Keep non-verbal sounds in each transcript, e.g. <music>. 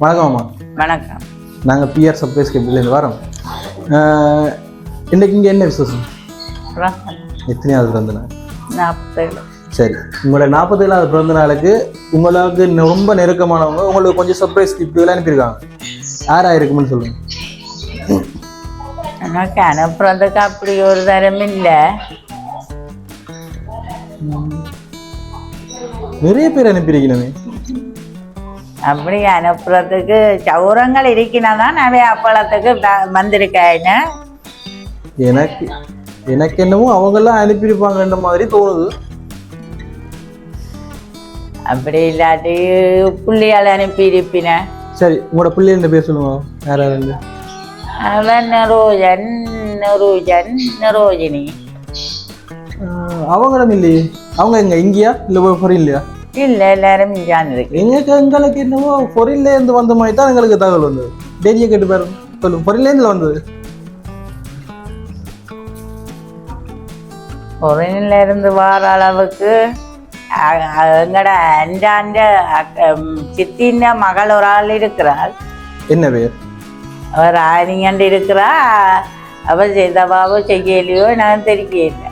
வணக்கம் அம்மா. வணக்கம். நாங்கள் பிஆர் சர்ப்ரைஸ் கேபிள்லேருந்து வரோம். அஹ், இன்னைக்கு இங்கே என்ன விசேஷம்? எத்தனையாவது பிறந்த நாள்? நாற்பத்தேழு சரி. உங்களோட நாற்பத்தேழாவது பிறந்த நாளுக்கு உங்களுக்கு ரொம்ப நெருக்கமானவங்க உங்களுக்கு கொஞ்சம் சர்ப்ரைஸ் கிஃப்ட்டுகள் அனுப்பியிருக்காங்க. யாராக இருக்கும்னு சொல்லுங்க. எனக்கு அனுப்புறதுக்கு அப்படி ஒரு தரம் இல்லை. நிறைய பேர் அனுப்பியிருக்கணுமே. அப்படி அனுப்புறதுக்கு சௌரங்கள் இருக்கினா தான் நிறைய அப்பளத்துக்கு வ- வந்திருக்கேன்னு. எனக்கு எனக்கு என்னமோ அவங்கெல்லாம் அனுப்பியிருப்பாங்கன்ற மாதிரி தோணுது. அப்படி இல்லாட்டி புள்ளியால் அனுப்பியிருப்பினேன் சரி உங்களோட பிள்ளைங்க பேர் சொல்லுங்க. யார் யாரு அவன் நரோஜன் நரோஜன் நரோஜினி. அவங்களும் இல்லையே. அவங்க எங்க? இங்கேயா? இல்லை ஃபொரின் இல்லையா? இல்லை எல்லாரும் இஞ்சான் இருக்கு. எங்களுக்கு எங்களுக்கு என்னவோ ஃபொரின்ல இருந்து வந்த மாதிரி தான் எங்களுக்கு தகவல் வந்தது. டெய்லியை கேட்டு பாருங்க சொல்லுங்க ஃபொரின்ல இருந்து வந்தது. பொருளில் இருந்து வார அளவுக்கு எங்கட அஞ்சாண்ட சித்தின்ற மகள் ஒரு ஆள் இருக்கிறாள். என்ன பேர்? அவர் ஆணியண்டு இருக்கிறா. அவள் செய்தவாவோ செய்யலையோ நான் தெரியல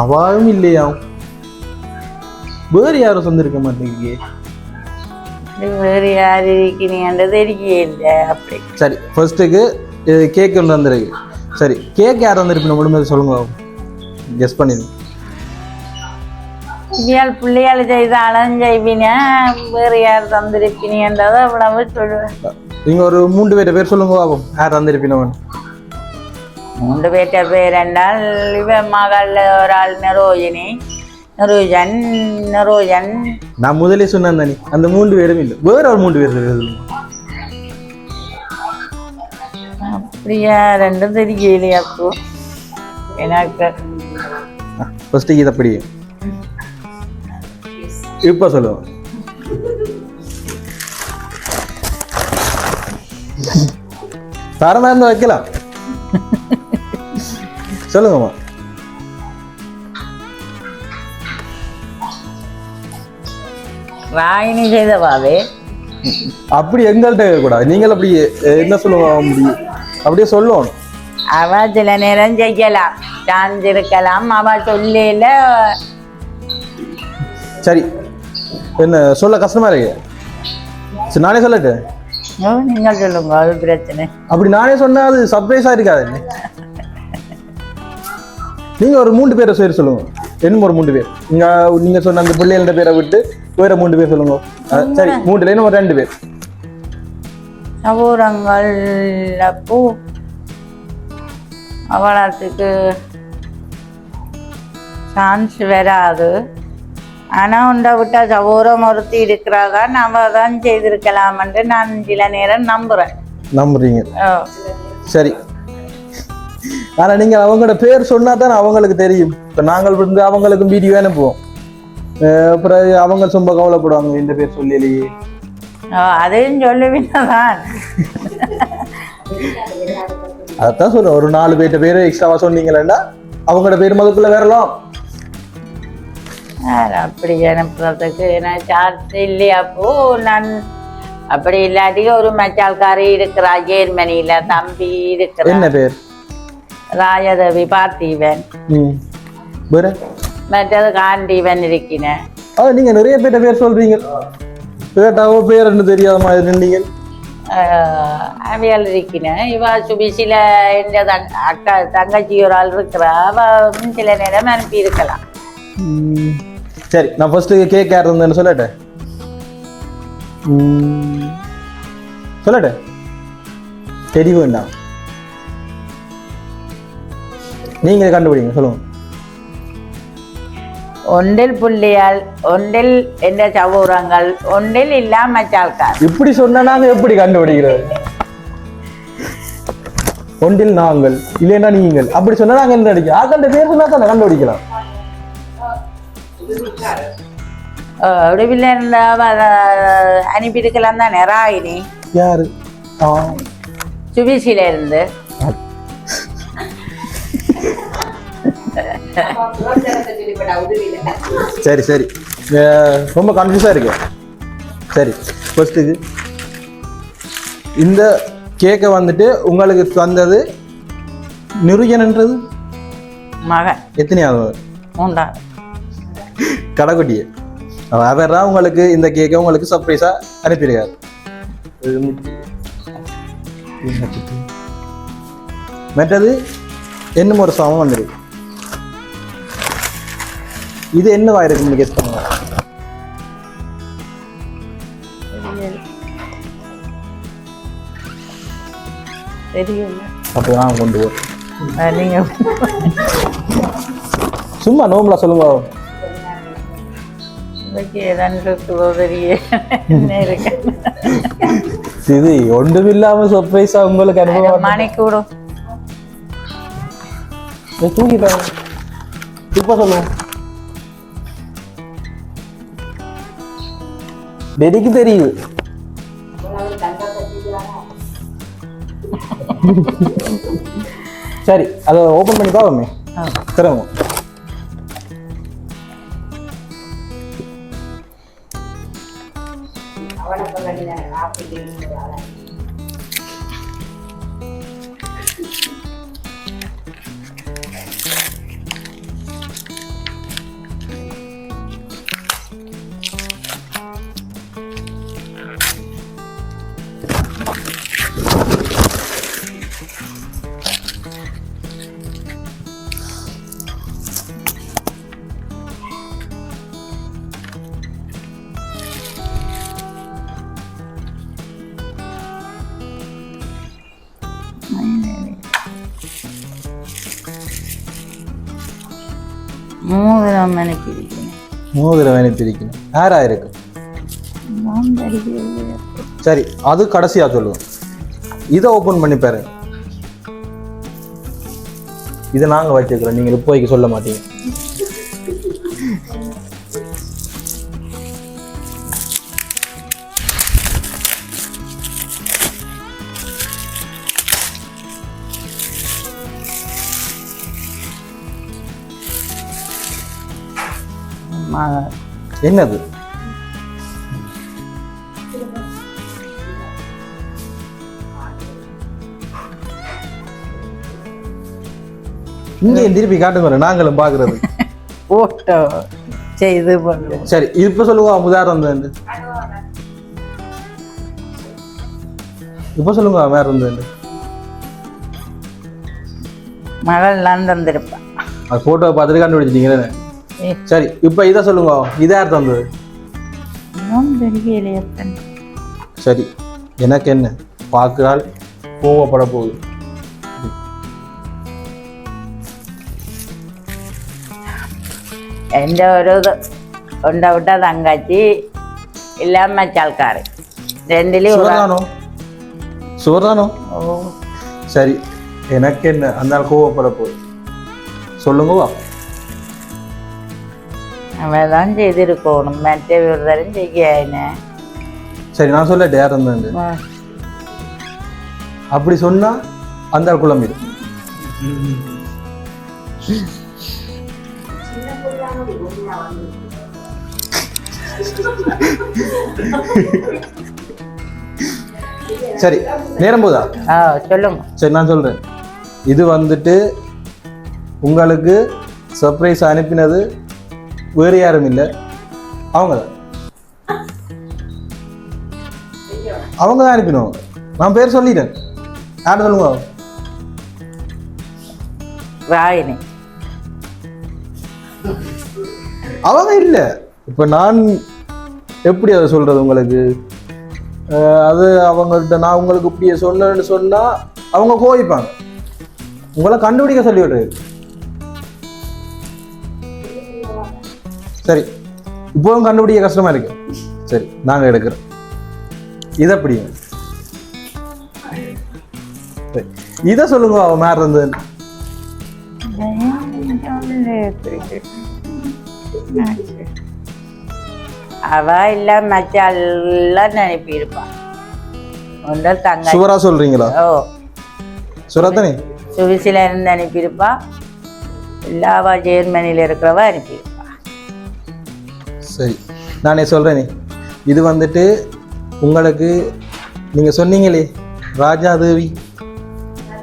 அவாவும் இல்லையா? வேறு யாரும் சொந்திருக்க மாட்டேங்க இது வேறு யார் இருக்கிறீங்கன்னு தெரியல அப்படி. சரி ஃபர்ஸ்ட்டுக்கு கேக் ஒன்று வந்திருக்கு சரி கேக் யார் வந்திருப்பின முடிஞ்சது சொல்லுங்க. கெஸ் பண்ணிடுங்க இவியால் பிள்ளையால் செய்த அலஞ்செய்வின வேறு யார் தந்திருப்பினன்றதை அவ்வளவு சொல்லுவேன். நீங்க ஒரு மூன்று பேர்ட்ட பேர் சொல்லுங்க பாப்போம் யார் வந்திருப்பினவன் மூன்று பேர்ட்ட பேர் என்றால் இவன் மகள் ஒரு ஆள் நரோஜினி நரோஜன் நரோஜன் நான் முதலே சொன்னேன் தானே அந்த மூன்று பேரும் இல்லை. வேற ஒரு மூன்று பேர் சொல்லுங்க அப்படியா? ரெண்டும் தெரியலையே அப்போ? எனக்கு ஃபர்ஸ்ட்டு இதை படி இப்போ சொல்லுவோம் தரமா இருந்தா வைக்கலாம். <laughs> சொல்லுங்கம்மா. ராயினி செய்தவாவே அப்படி எங்கள்கிட்ட இருக்கக்கூடாது. நீங்கள் அப்படி என்ன சொல்லுவோம் அப்படியே சொல்லுவோம் அவ சில நேரம் செய்யலாம். சார்ந்து இருக்கலாம் அவ சொல்லையில சரி. என்ன சொல்ல கஷ்டமா இருக்கு? சரி நானே சொல்லட்டேன் ஓ, நீங்கள் சொல்லுங்க அது பிரச்சனை. அப்படி நானே சொன்னா அது சர்ப்ரைஸா இருக்காது. நீங்க ஒரு மூன்று பேரை பேர் சொல்லுங்க. என்ன ஒரு மூன்று பேர். நீங்க நீங்க சொன்ன அந்த பிள்ளைகள பேரை விட்டு வேற மூன்று பேர் சொல்லுங்க. சரி மூன்று இன்னும் ஒரு ரெண்டு பேர். சபூரங்கள் பூ அவளத்துக்கு சான்ஸ் வராது. ஆனால் உண்டை விட்டா சபூரம் ஒருத்தி இருக்கிறாதான் அவ தான் செய்திருக்கலாம்ன்ட்டு நான் சில நேரம் நம்புகிறேன் நம்புறீங்க. சரி. ஆனா நீங்க அவங்களோட பேர் சொன்னா தான் அவங்களுக்கு தெரியும். இப்ப நாங்கள் வந்து அவங்களுக்கு வீடியோ அனுப்புவோம். அப்புறம் அவங்க ரொம்ப கவலைப்படுவாங்க இந்த பேர் சொல்லலையே அதையும் சொல்லுவீங்கதான் அதான் சொல்றேன் ஒரு நாலு பேர்ட்ட பேர் எக்ஸ்ட்ராவா சொன்னீங்களேன்னா அவங்களோட பேர் முதல்ல வரலாம் அப்படி அனுப்புறதுக்கு நான் சார்ஜ் இல்லையா? அப்போ நான் அப்படி இல்லாட்டி ஒரு மச்சால்காரி இருக்கிறா ஜெர்மனியில தம்பி இருக்கிறா. என்ன பேர்? ராயதேவி பார்த்தீவன் வேற? மற்றது காண்டீவன் இருக்கிறேன் அதான் நீங்க நிறைய பேர்ட்ட பேர் சொல்றீங்க. கேட்டாவோ பேர் என்ன தெரியாத மாதிரி நின்றீங்க அவியல் இருக்கிறேன் இவ சுபிசில தங் அக்கா தங்கச்சி ஒரு ஆள் இருக்கிறா. அவ சில நேரம் அனுப்பி இருக்கலாம். சரி நான் ஃபர்ஸ்ட் கேக் யார் இருந்தேன்னு சொல்லட்டேன் ம், சொல்லட்டேன் தெரிய வேண்டாம். நீங்க கண்டுபிடிங்க சொல்லுங்க. ஒன்றில் புள்ளியால் ஒன்றில் எந்த சவுரங்கள் ஒன்றில் இல்லா மச்சால்கார் இப்படி சொன்னா எப்படி கண்டுபிடிக்கிறது? ஒன்றில் நாங்கள் இல்லைன்னா நீங்கள். அப்படி சொன்னா நாங்க என்ன நடிக்கலாம் ஆக்கள்கிட்ட பேர் சொன்னா தானே கண்டுபிடிக்கலாம். விடுவில் இருந்தா அனுப்பியிருக்கலாம் தானே யாரு? ஆ. சுபிசில இருந்து சரி சரி. ரொம்ப கன்ஃபியூஸாக இருக்கு. சரி ஃபர்ஸ்ட்டுக்கு இந்த கேக்கை வந்துட்டு உங்களுக்கு தந்தது நிருஜன்ன்றது மகன். எத்தனையாவது? மூன்றாவது. கடைக்குட்டியே அவர் தான் உங்களுக்கு இந்த கேக்கை உங்களுக்கு சர்ப்ரைஸாக அனுப்பியிருக்காரு? மற்றது என்னும் ஒரு சமம் வந்துருக்கு. இது என்னவா இருக்குன்னு கெஸ் பண்ணுங்க. தெரியல அப்போ நான் கொண்டு போ. அஹ் நீங்க சும்மா நோம்புல சொல்லுங்க. இது ஒன்றும் இல்லாம சர்ப்ரைஸா உங்களுக்கு அனுபவம் மணி கூடும். இதை தூக்கிட்டாங்க இப்ப சொல்லுங்க. டெடிக்கு தெரியுது. சரி அதை ஓபன் பண்ணி பாவமே திறங்க மூதரம் மணிக்கு இருக்கணும் மோதிரம் அனுப்பியிருக்கணும் யாரா இருக்கு? நான் தெரியல சரி அது கடைசியா சொல்லுவோம் இதை ஓபன் பண்ணி பாருங்க. இதை நாங்க வச்சுக்கிறோம் நீங்க இப்போதைக்கு சொல்ல மாட்டீங்க. என்னது? இங்கே திருப்பி காட்டுங்க நாங்களும் பாக்குறது போட்டோ <laughs> செய்து பண்ணுவோம் சரி இப்ப சொல்லுங்க உதாரணம் வந்து இப்ப சொல்லுங்க வேற வந்து மகள் லண்டன் திருப்பான் அது போட்டோ பார்த்துட்டு கண்டுபிடிச்சிட்டீங்களே. சரி இப்ப இதை சொல்லுங்க இதை யார் தந்தது இன்னும் தெரியலையே தன் சரி எனக்கு என்ன பார்க்கிறாள் கோவப்பட போகுது എൻ്റെ ഒരു ഇത് ഉണ്ടവിട്ട തങ്കച്ചി എല്ലാം മച്ചാൾക്കാർ രണ്ടിലും ഒരു- சுவர்தானோ சுவர்தானோ ஓ சரி எனக்கு என்ன அந்த நாள் கோவப்பட போகுது சொல்லுங்க தான் செய்திருக்கணும். மற்ற விருதரும் செய்யாயினே சரி நான் சொல்லட்டே யார் வந்து அப்படி சொன்னா அந்த ஆள் குழம்பிடு சரி நேரம் போதா? சொல்லுங்க. சரி நான் சொல்றேன். இது வந்துட்டு உங்களுக்கு சர்ப்ரைஸ் அனுப்பினது வேறு யாரும் இல்லை. அவங்க தான் அவங்க தான் அனுப்பினவங்க நான் பேர் சொல்லிட்டேன். யார் சொல்லுங்க? ராயினி. அவங்க இல்லை. இப்போ நான் எப்படி அதை சொல்றது உங்களுக்கு? அது அவங்கள்ட்ட நான் உங்களுக்கு இப்படியே சொன்னேன்னு சொன்னா அவங்க கோவிப்பாங்க. உங்களை கண்டுபிடிக்க சொல்லி விடுறது சரி இப்போவும் கண்டுபிடிக்க கஷ்டமா இருக்கு. சரி நாங்க எடுக்கிறோம். இதை அப்படிங்க சரி. இதை சொல்லுங்க அவன் மேல இருந்து. அவ இல்ல மச்சாலாம் அனுப்பியிருப்பான் ஒன்று தங்க சுவரா சொல்றீங்களா? ஓ. சுரத்தனி? சுவிசில இருந்து அனுப்பியிருப்பா. இல்ல அவ ஜெர்மனியில் இருக்கிறவ அனுப்பியிருப்பா. சரி. நானே சொல்கிறேனே இது வந்துட்டு உங்களுக்கு நீங்கள் சொன்னீங்களே ராஜாதேவி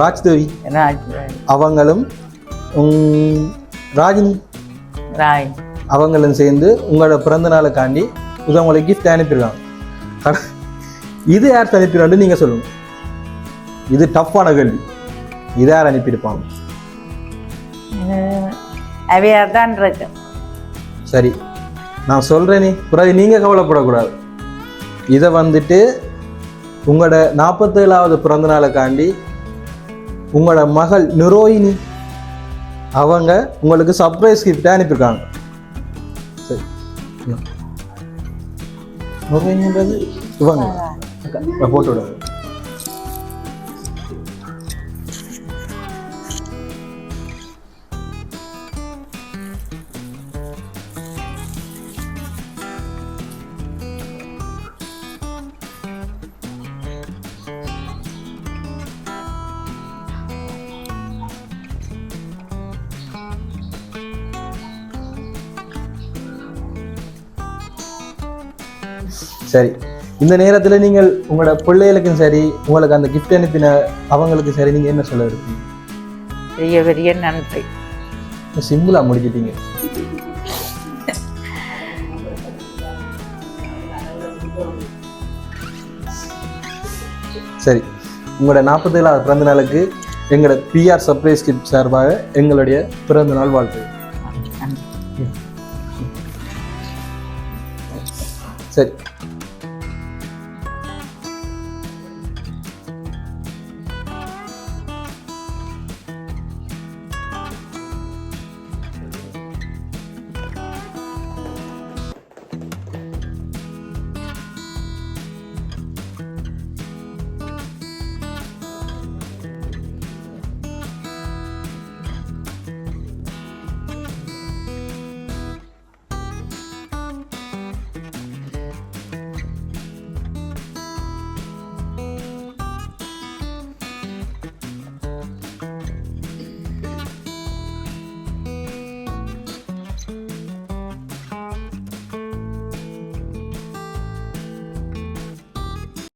ராஜ்தேவி ராஜ் அவங்களும் உம், ராஜினி ராய். அவங்களும் சேர்ந்து உங்களோட பிறந்த நாளுக்காண்டி இது உங்களுக்கு கிஃப்ட் அனுப்பியிருக்காங்க இது யார் அனுப்பிடுறான்னு நீங்கள் சொல்லுங்க. இது டஃப்பான கேள்வி. இது யார் அனுப்பியிருப்பாங்க? அவையா தான் இருக்கு. சரி. நான் சொல்கிறேனே பிறகு நீங்கள் கவலைப்படக்கூடாது. இதை வந்துட்டு உங்களோட நாற்பத்தேழாவது பிறந்த நாளுக்காண்டி உங்களோட மகள் நிரோயினி அவங்க உங்களுக்கு சர்ப்ரைஸ் கிஃப்டாக அனுப்பியிருக்காங்க. சரி. நிரோயினின்றது இவங்க. போட்டு விடுங்க சரி. இந்த நேரத்தில் நீங்கள் உங்களோட பிள்ளைகளுக்கும் சரி உங்களுக்கு அந்த gift அனுப்பின அவங்களுக்கு சரி நீங்கள் என்ன சொல்ல இருப்பீங்க பெரிய பெரிய நன்றி. சிம்பிளாக முடிச்சிட்டீங்க. சரி. உங்களோட நாற்பத்தேழாவது பிறந்த நாளுக்கு எங்களோட பிஆர் சர்ப்ரைஸ் கிஃப்ட் சார்பாக எங்களுடைய பிறந்த நாள் வாழ்த்து. சரி.